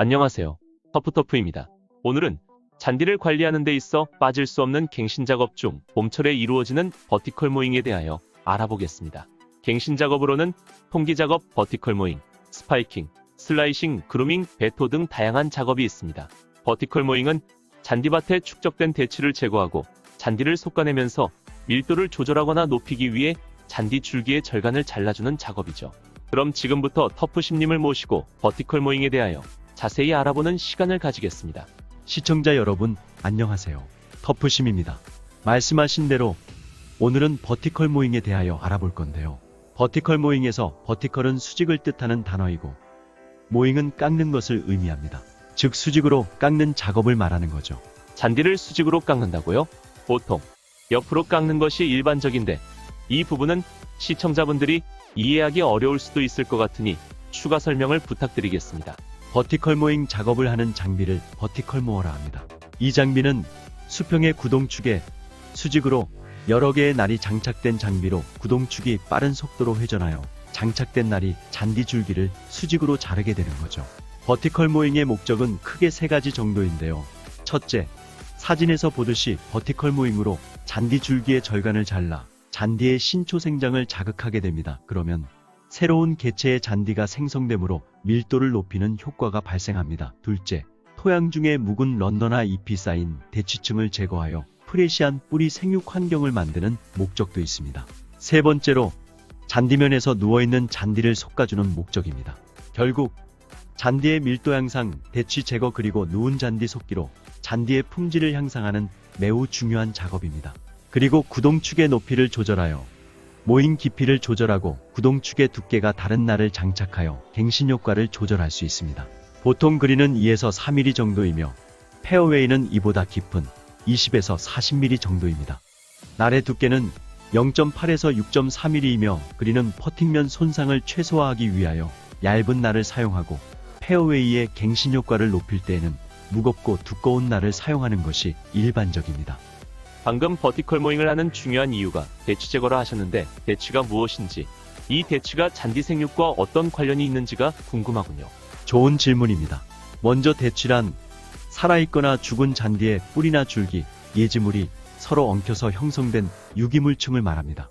안녕하세요. 터프터프입니다. 오늘은 잔디를 관리하는 데 있어 빠질 수 없는 갱신 작업 중 봄철에 이루어지는 버티컬 모잉에 대하여 알아보겠습니다. 갱신 작업으로는 통기 작업, 버티컬 모잉, 스파이킹, 슬라이싱, 그루밍, 베토 등 다양한 작업이 있습니다. 버티컬 모잉은 잔디밭에 축적된 대추를 제거하고 잔디를 솎아내면서 밀도를 조절하거나 높이기 위해 잔디 줄기의 절간을 잘라주는 작업이죠. 그럼 지금부터 터프심님을 모시고 버티컬 모잉에 대하여 자세히 알아보는 시간을 가지겠습니다. 시청자 여러분, 안녕하세요. 터프심입니다. 말씀하신 대로 오늘은 버티컬 모잉에 대하여 알아볼 건데요. 버티컬 모잉에서 버티컬은 수직을 뜻하는 단어이고 모잉은 깎는 것을 의미합니다. 즉 수직으로 깎는 작업을 말하는 거죠. 잔디를 수직으로 깎는다고요? 보통 옆으로 깎는 것이 일반적인데 이 부분은 시청자분들이 이해하기 어려울 수도 있을 것 같으니 추가 설명을 부탁드리겠습니다. 버티컬 모잉 작업을 하는 장비를 버티컬 모어라 합니다. 이 장비는 수평의 구동축에 수직으로 여러 개의 날이 장착된 장비로 구동축이 빠른 속도로 회전하여 장착된 날이 잔디 줄기를 수직으로 자르게 되는 거죠. 버티컬 모잉의 목적은 크게 세 가지 정도인데요. 첫째, 사진에서 보듯이 버티컬 모잉으로 잔디 줄기의 절간을 잘라 잔디의 신초 생장을 자극하게 됩니다. 그러면 새로운 개체의 잔디가 생성되므로 밀도를 높이는 효과가 발생합니다. 둘째, 토양 중에 묵은 런던화 잎이 쌓인 대치층을 제거하여 프레시한 뿌리 생육 환경을 만드는 목적도 있습니다. 세 번째로, 잔디면에서 누워있는 잔디를 솎아주는 목적입니다. 결국, 잔디의 밀도 향상, 대치 제거 그리고 누운 잔디 솎기로 잔디의 품질을 향상하는 매우 중요한 작업입니다. 그리고 구동축의 높이를 조절하여 모잉 깊이를 조절하고 구동축의 두께가 다른 날을 장착하여 갱신 효과를 조절할 수 있습니다. 보통 그리는 2에서 3mm 정도이며 페어웨이는 이보다 깊은 20에서 40mm 정도입니다. 날의 두께는 0.8에서 6.4mm이며 그리는 퍼팅면 손상을 최소화하기 위하여 얇은 날을 사용하고 페어웨이의 갱신 효과를 높일 때에는 무겁고 두꺼운 날을 사용하는 것이 일반적입니다. 방금 버티컬 모잉을 하는 중요한 이유가 대추 제거라 하셨는데 대추가 무엇인지 이 대추가 잔디 생육과 어떤 관련이 있는지가 궁금하군요. 좋은 질문입니다. 먼저 대취란 살아있거나 죽은 잔디의 뿌리나 줄기, 예지물이 서로 엉켜서 형성된 유기물층을 말합니다.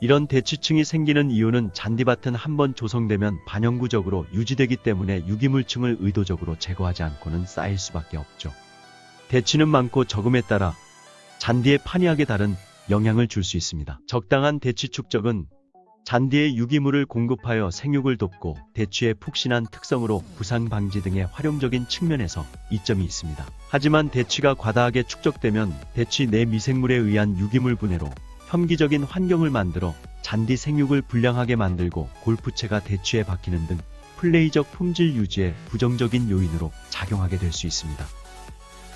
이런 대치층이 생기는 이유는 잔디밭은 한번 조성되면 반영구적으로 유지되기 때문에 유기물층을 의도적으로 제거하지 않고는 쌓일 수밖에 없죠. 대치는 많고 적음에 따라 잔디에 판이하게 다른 영향을 줄 수 있습니다. 적당한 대치 축적은 잔디에 유기물을 공급하여 생육을 돕고 대추의 푹신한 특성으로 부상 방지 등의 활용적인 측면에서 이점이 있습니다. 하지만 대추가 과다하게 축적되면 대추 내 미생물에 의한 유기물 분해로 혐기적인 환경을 만들어 잔디 생육을 불량하게 만들고 골프채가 대추에 박히는 등 플레이적 품질 유지에 부정적인 요인으로 작용하게 될 수 있습니다.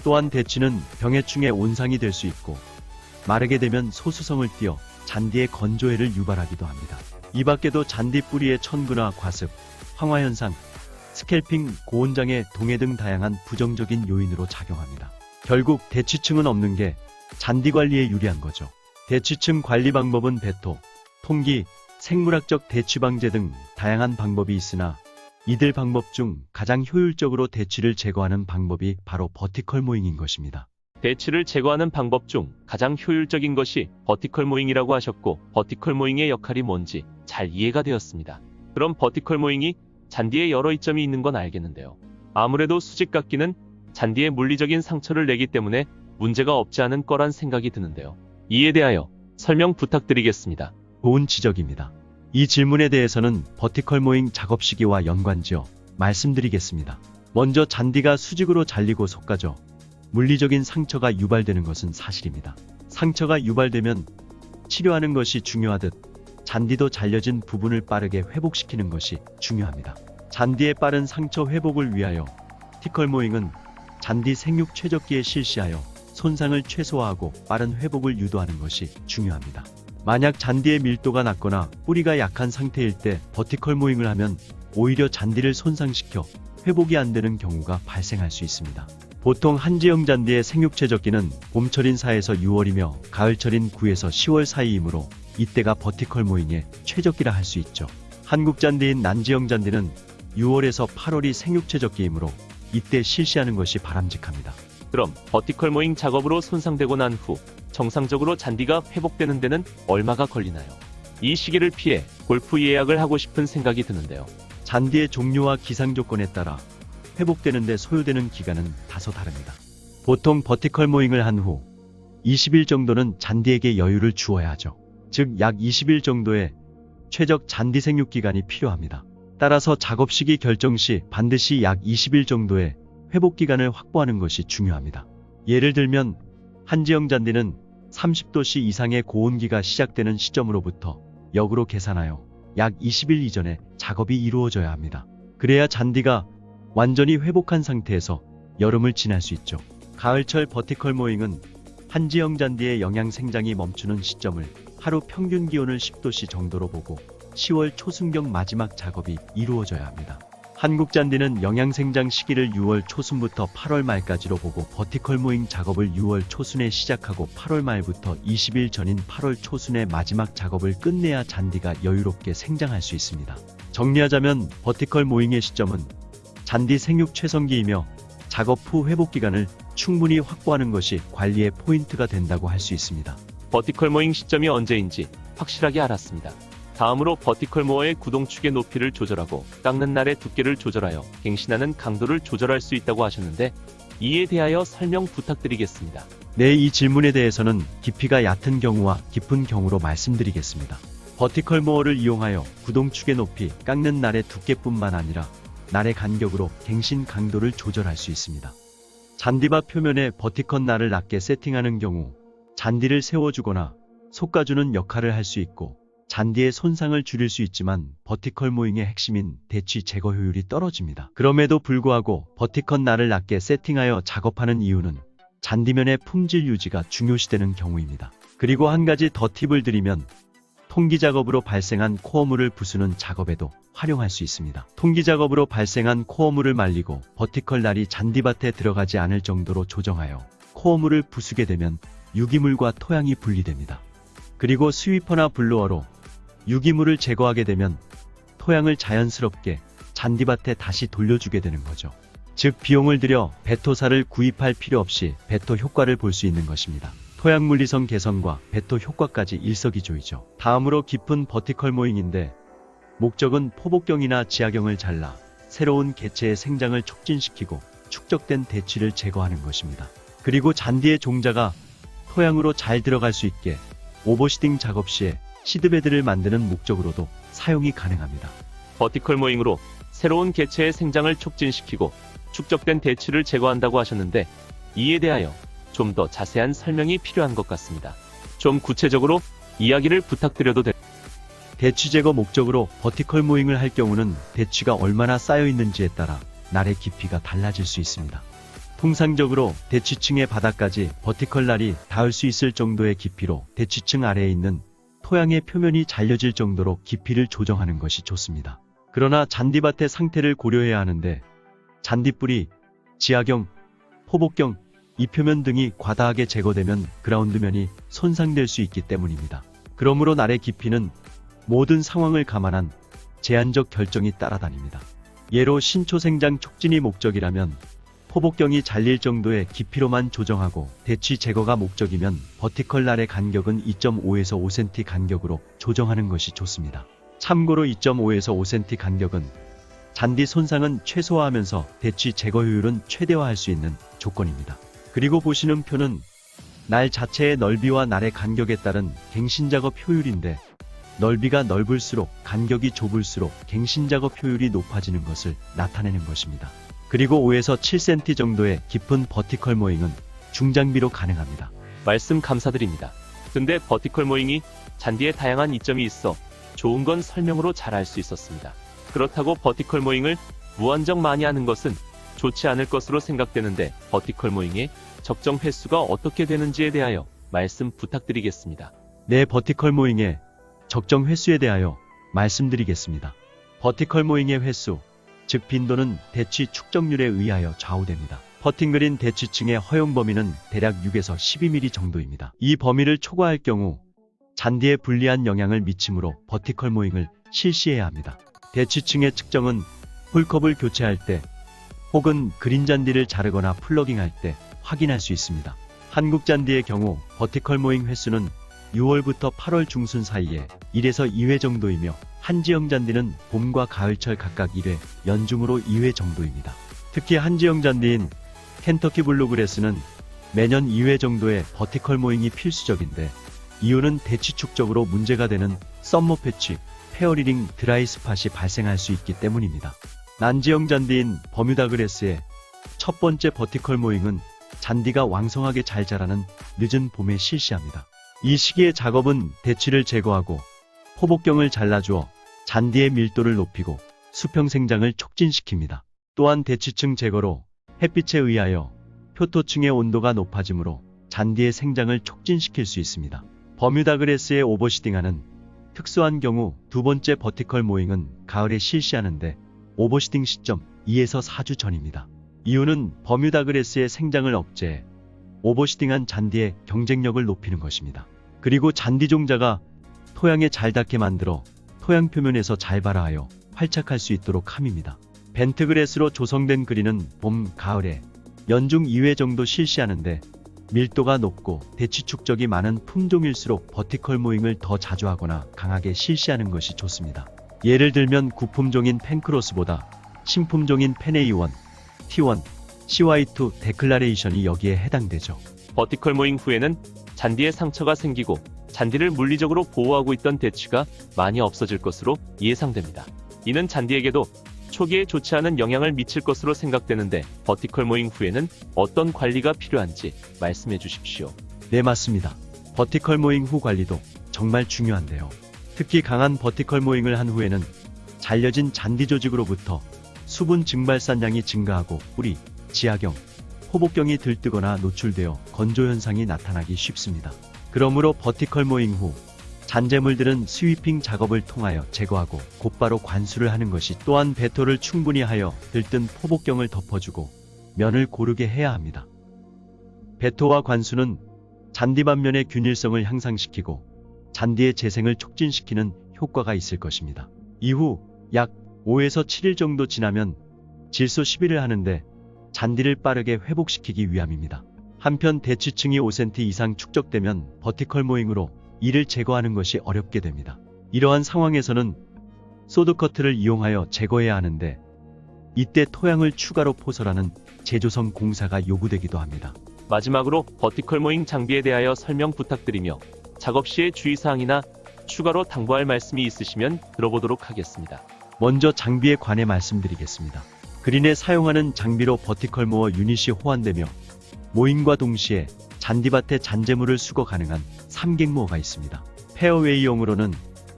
또한 대추는 병해충의 온상이 될 수 있고 마르게 되면 소수성을 띄어 잔디의 건조해를 유발하기도 합니다. 이 밖에도 잔디 뿌리의 천구나 과습, 황화현상, 스캘핑, 고온장애, 동해 등 다양한 부정적인 요인으로 작용합니다. 결국 대치층은 없는 게 잔디 관리에 유리한 거죠. 대치층 관리 방법은 배토, 통기, 생물학적 대취방제 등 다양한 방법이 있으나 이들 방법 중 가장 효율적으로 대취를 제거하는 방법이 바로 버티컬 모잉인 것입니다. 대추를 제거하는 방법 중 가장 효율적인 것이 버티컬 모잉이라고 하셨고 버티컬 모잉의 역할이 뭔지 잘 이해가 되었습니다. 그럼 버티컬 모잉이 잔디에 여러 이점이 있는 건 알겠는데요. 아무래도 수직 깎기는 잔디에 물리적인 상처를 내기 때문에 문제가 없지 않은 거란 생각이 드는데요. 이에 대하여 설명 부탁드리겠습니다. 좋은 지적입니다. 이 질문에 대해서는 버티컬 모잉 작업 시기와 연관지어 말씀드리겠습니다. 먼저 잔디가 수직으로 잘리고 솎아져 물리적인 상처가 유발되는 것은 사실입니다. 상처가 유발되면 치료하는 것이 중요하듯 잔디도 잘려진 부분을 빠르게 회복시키는 것이 중요합니다. 잔디의 빠른 상처 회복을 위하여 티컬 모잉은 잔디 생육 최적기에 실시하여 손상을 최소화하고 빠른 회복을 유도하는 것이 중요합니다. 만약 잔디의 밀도가 낮거나 뿌리가 약한 상태일 때 버티컬 모잉을 하면 오히려 잔디를 손상시켜 회복이 안 되는 경우가 발생할 수 있습니다. 보통 한지형 잔디의 생육 최적기는 봄철인 4에서 6월이며 가을철인 9에서 10월 사이이므로 이때가 버티컬 모잉의 최적기라 할 수 있죠. 한국 잔디인 난지형 잔디는 6월에서 8월이 생육 최적기이므로 이때 실시하는 것이 바람직합니다. 그럼 버티컬 모잉 작업으로 손상되고 난 후 정상적으로 잔디가 회복되는 데는 얼마가 걸리나요? 이 시기를 피해 골프 예약을 하고 싶은 생각이 드는데요. 잔디의 종류와 기상 조건에 따라 회복되는데 소요되는 기간은 다소 다릅니다. 보통 버티컬 모잉을 한 후 20일 정도는 잔디에게 여유를 주어야 하죠. 즉 약 20일 정도의 최적 잔디 생육 기간이 필요합니다. 따라서 작업 시기 결정 시 반드시 약 20일 정도의 회복 기간을 확보하는 것이 중요합니다. 예를 들면 한지형 잔디는 30도씨 이상의 고온기가 시작되는 시점으로부터 역으로 계산하여 약 20일 이전에 작업이 이루어져야 합니다. 그래야 잔디가 완전히 회복한 상태에서 여름을 지날 수 있죠. 가을철 버티컬 모잉은 한지형 잔디의 영양 생장이 멈추는 시점을 하루 평균 기온을 10도씨 정도로 보고 10월 초순경 마지막 작업이 이루어져야 합니다. 한국 잔디는 영양 생장 시기를 6월 초순부터 8월 말까지로 보고 버티컬 모잉 작업을 6월 초순에 시작하고 8월 말부터 20일 전인 8월 초순에 마지막 작업을 끝내야 잔디가 여유롭게 생장할 수 있습니다. 정리하자면 버티컬 모잉의 시점은 잔디 생육 최성기이며 작업 후 회복 기간을 충분히 확보하는 것이 관리의 포인트가 된다고 할 수 있습니다. 버티컬 모잉 시점이 언제인지 확실하게 알았습니다. 다음으로 버티컬 모어의 구동축의 높이를 조절하고 깎는 날의 두께를 조절하여 갱신하는 강도를 조절할 수 있다고 하셨는데 이에 대하여 설명 부탁드리겠습니다. 네, 이 질문에 대해서는 깊이가 얕은 경우와 깊은 경우로 말씀드리겠습니다. 버티컬 모어를 이용하여 구동축의 높이, 깎는 날의 두께뿐만 아니라 날의 간격으로 갱신 강도를 조절할 수 있습니다. 잔디밭 표면에 버티컬 날을 낮게 세팅하는 경우 잔디를 세워주거나 솎아주는 역할을 할 수 있고 잔디의 손상을 줄일 수 있지만 버티컬 모잉의 핵심인 대취 제거 효율이 떨어집니다. 그럼에도 불구하고 버티컬 날을 낮게 세팅하여 작업하는 이유는 잔디면의 품질 유지가 중요시되는 경우입니다. 그리고 한 가지 더 팁을 드리면 통기 작업으로 발생한 코어물을 부수는 작업에도 활용할 수 있습니다. 통기 작업으로 발생한 코어물을 말리고 버티컬 날이 잔디밭에 들어가지 않을 정도로 조정하여 코어물을 부수게 되면 유기물과 토양이 분리됩니다. 그리고 스위퍼나 블로어로 유기물을 제거하게 되면 토양을 자연스럽게 잔디밭에 다시 돌려주게 되는 거죠. 즉 비용을 들여 배토사를 구입할 필요 없이 배토 효과를 볼 수 있는 것입니다. 토양 물리성 개선과 배토 효과까지 일석이조이죠. 다음으로 깊은 버티컬 모잉인데 목적은 포복경이나 지하경을 잘라 새로운 개체의 생장을 촉진시키고 축적된 대취를 제거하는 것입니다. 그리고 잔디의 종자가 토양으로 잘 들어갈 수 있게 오버시딩 작업 시에 시드베드를 만드는 목적으로도 사용이 가능합니다. 버티컬 모잉으로 새로운 개체의 생장을 촉진시키고 축적된 대취를 제거한다고 하셨는데 이에 대하여 좀 더 자세한 설명이 필요한 것 같습니다. 좀 구체적으로 이야기를 부탁드려도 될까요? 대취 제거 목적으로 버티컬 모잉을 할 경우는 대취가 얼마나 쌓여 있는지에 따라 날의 깊이가 달라질 수 있습니다. 통상적으로 대취층의 바닥까지 버티컬 날이 닿을 수 있을 정도의 깊이로 대취층 아래에 있는 토양의 표면이 잘려질 정도로 깊이를 조정하는 것이 좋습니다. 그러나 잔디밭의 상태를 고려해야 하는데 잔디뿌리, 지하경, 포복경, 잎표면 등이 과다하게 제거되면 그라운드면이 손상될 수 있기 때문입니다. 그러므로 날의 깊이는 모든 상황을 감안한 제한적 결정이 따라다닙니다. 예로 신초 생장 촉진이 목적이라면 포복경이 잘릴 정도의 깊이로만 조정하고 대취 제거가 목적이면 버티컬 날의 간격은 2.5에서 5cm 간격으로 조정하는 것이 좋습니다. 참고로 2.5에서 5cm 간격은 잔디 손상은 최소화하면서 대취 제거 효율은 최대화할 수 있는 조건입니다. 그리고 보시는 표는 날 자체의 넓이와 날의 간격에 따른 갱신 작업 효율인데 넓이가 넓을수록 간격이 좁을수록 갱신 작업 효율이 높아지는 것을 나타내는 것입니다. 그리고 5에서 7cm 정도의 깊은 버티컬 모잉은 중장비로 가능합니다. 말씀 감사드립니다. 근데 버티컬 모잉이 잔디에 다양한 이점이 있어 좋은 건 설명으로 잘 알 수 있었습니다. 그렇다고 버티컬 모잉을 무한정 많이 하는 것은 좋지 않을 것으로 생각되는데 버티컬 모잉의 적정 횟수가 어떻게 되는지에 대하여 말씀 부탁드리겠습니다. 내 버티컬 모잉의 적정 횟수에 대하여 말씀드리겠습니다. 버티컬 모잉의 횟수, 즉 빈도는 대취 축적률에 의하여 좌우됩니다. 퍼팅그린 대취층의 허용 범위는 대략 6에서 12mm 정도입니다. 이 범위를 초과할 경우 잔디에 불리한 영향을 미치므로 버티컬 모잉을 실시해야 합니다. 대취층의 측정은 홀컵을 교체할 때 혹은 그린 잔디를 자르거나 플러깅할 때 확인할 수 있습니다. 한국 잔디의 경우 버티컬 모잉 횟수는 6월부터 8월 중순 사이에 1에서 2회 정도이며 한지형 잔디는 봄과 가을철 각각 1회, 연중으로 2회 정도입니다. 특히 한지형 잔디인 켄터키 블루그래스는 매년 2회 정도의 버티컬 모잉이 필수적인데 이유는 대치 축적으로 문제가 되는 썸머 패치, 페어리링 드라이 스팟이 발생할 수 있기 때문입니다. 난지형 잔디인 버뮤다 그래스의 첫 번째 버티컬 모잉은 잔디가 왕성하게 잘 자라는 늦은 봄에 실시합니다. 이 시기의 작업은 대치를 제거하고 포복경을 잘라주어 잔디의 밀도를 높이고 수평 생장을 촉진시킵니다. 또한 대치층 제거로 햇빛에 의하여 표토층의 온도가 높아지므로 잔디의 생장을 촉진시킬 수 있습니다. 버뮤다 그래스의 오버시딩하는 특수한 경우 두 번째 버티컬 모잉은 가을에 실시하는데 오버시딩 시점 2에서 4주 전입니다. 이유는 버뮤다 그래스의 생장을 억제해 오버시딩한 잔디의 경쟁력을 높이는 것입니다. 그리고 잔디 종자가 토양에 잘 닿게 만들어 토양 표면에서 잘 발화하여 활착할 수 있도록 함입니다. 벤트그래스로 조성된 그린은 봄, 가을에 연중 2회 정도 실시하는데 밀도가 높고 대치 축적이 많은 품종일수록 버티컬 모잉을 더 자주 하거나 강하게 실시하는 것이 좋습니다. 예를 들면 구품종인 펜크로스보다 신품종인 페네이원, T1, CY2 데클라레이션이 여기에 해당되죠. 버티컬 모잉 후에는 잔디에 상처가 생기고 잔디를 물리적으로 보호하고 있던 대추가 많이 없어질 것으로 예상됩니다. 이는 잔디에게도 초기에 좋지 않은 영향을 미칠 것으로 생각되는데 버티컬 모잉 후에는 어떤 관리가 필요한지 말씀해 주십시오. 네, 맞습니다. 버티컬 모잉 후 관리도 정말 중요한데요. 특히 강한 버티컬 모잉을 한 후에는 잘려진 잔디 조직으로부터 수분 증발산량이 증가하고 뿌리, 지하경, 호복경이 들뜨거나 노출되어 건조 현상이 나타나기 쉽습니다. 그러므로 버티컬 모잉 후 잔재물들은 스위핑 작업을 통하여 제거하고 곧바로 관수를 하는 것이 또한 배토를 충분히 하여 들뜬 포복경을 덮어주고 면을 고르게 해야 합니다. 배토와 관수는 잔디 반면의 균일성을 향상시키고 잔디의 재생을 촉진시키는 효과가 있을 것입니다. 이후 약 5에서 7일 정도 지나면 질소 10일을 하는데 잔디를 빠르게 회복시키기 위함입니다. 한편 대치층이 5cm 이상 축적되면 버티컬 모잉으로 이를 제거하는 것이 어렵게 됩니다. 이러한 상황에서는 소드커트를 이용하여 제거해야 하는데 이때 토양을 추가로 포설하는 제조성 공사가 요구되기도 합니다. 마지막으로 버티컬 모잉 장비에 대하여 설명 부탁드리며 작업 시의 주의사항이나 추가로 당부할 말씀이 있으시면 들어보도록 하겠습니다. 먼저 장비에 관해 말씀드리겠습니다. 그린에 사용하는 장비로 버티컬 모어 유닛이 호환되며 모임과 동시에 잔디밭에 잔재물을 수거 가능한 삼객 모어가 있습니다. 페어웨이용으로는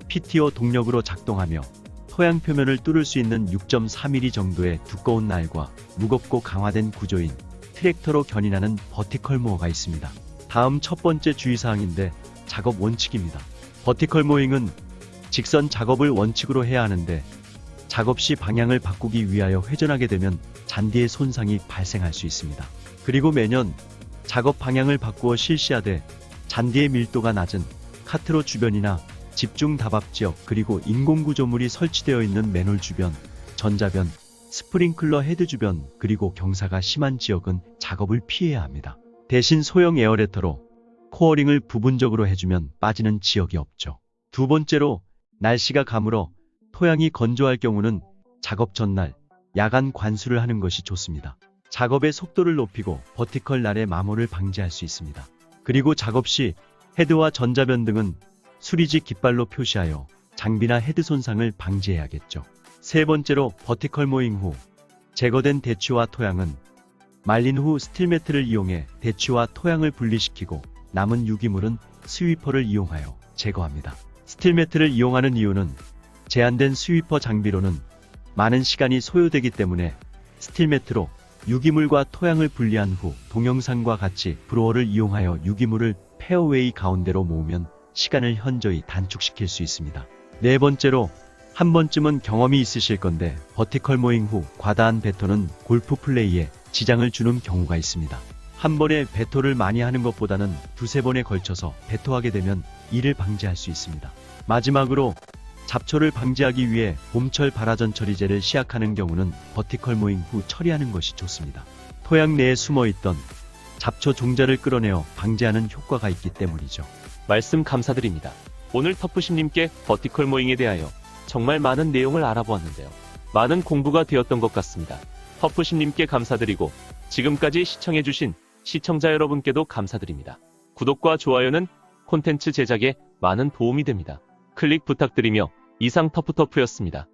PTO 동력으로 작동하며 토양 표면을 뚫을 수 있는 6.3mm 정도의 두꺼운 날과 무겁고 강화된 구조인 트랙터로 견인하는 버티컬 모어가 있습니다. 다음 첫 번째 주의사항인데 작업 원칙입니다. 버티컬 모잉은 직선 작업을 원칙으로 해야 하는데 작업 시 방향을 바꾸기 위하여 회전하게 되면 잔디의 손상이 발생할 수 있습니다. 그리고 매년 작업 방향을 바꾸어 실시하되 잔디의 밀도가 낮은 카트로 주변이나 집중 다밥 지역 그리고 인공구조물이 설치되어 있는 맨홀 주변, 전자변, 스프링클러 헤드 주변 그리고 경사가 심한 지역은 작업을 피해야 합니다. 대신 소형 에어레터로 코어링을 부분적으로 해주면 빠지는 지역이 없죠. 두 번째로 날씨가 가물어 토양이 건조할 경우는 작업 전날 야간 관수를 하는 것이 좋습니다. 작업의 속도를 높이고 버티컬 날의 마모를 방지할 수 있습니다. 그리고 작업 시 헤드와 전자변 등은 수리지 깃발로 표시하여 장비나 헤드 손상을 방지해야겠죠. 세 번째로 버티컬 모잉 후 제거된 대추와 토양은 말린 후 스틸매트를 이용해 대추와 토양을 분리시키고 남은 유기물은 스위퍼를 이용하여 제거합니다. 스틸매트를 이용하는 이유는 제한된 스위퍼 장비로는 많은 시간이 소요되기 때문에 스틸매트로 유기물과 토양을 분리한 후 동영상과 같이 브로어를 이용하여 유기물을 페어웨이 가운데로 모으면 시간을 현저히 단축시킬 수 있습니다. 네 번째로 한 번쯤은 경험이 있으실 건데 버티컬 모잉 후 과다한 배토는 골프 플레이에 지장을 주는 경우가 있습니다. 한 번에 배토를 많이 하는 것보다는 두세 번에 걸쳐서 배토하게 되면 이를 방지할 수 있습니다. 마지막으로 잡초를 방지하기 위해 봄철 발화전 처리제를 시약하는 경우는 버티컬 모잉 후 처리하는 것이 좋습니다. 토양 내에 숨어 있던 잡초 종자를 끌어내어 방지하는 효과가 있기 때문이죠. 말씀 감사드립니다. 오늘 터프심님께 버티컬 모잉에 대하여 정말 많은 내용을 알아보았는데요. 많은 공부가 되었던 것 같습니다. 터프심님께 감사드리고 지금까지 시청해주신 시청자 여러분께도 감사드립니다. 구독과 좋아요는 콘텐츠 제작에 많은 도움이 됩니다. 클릭 부탁드리며 이상 터프터프였습니다.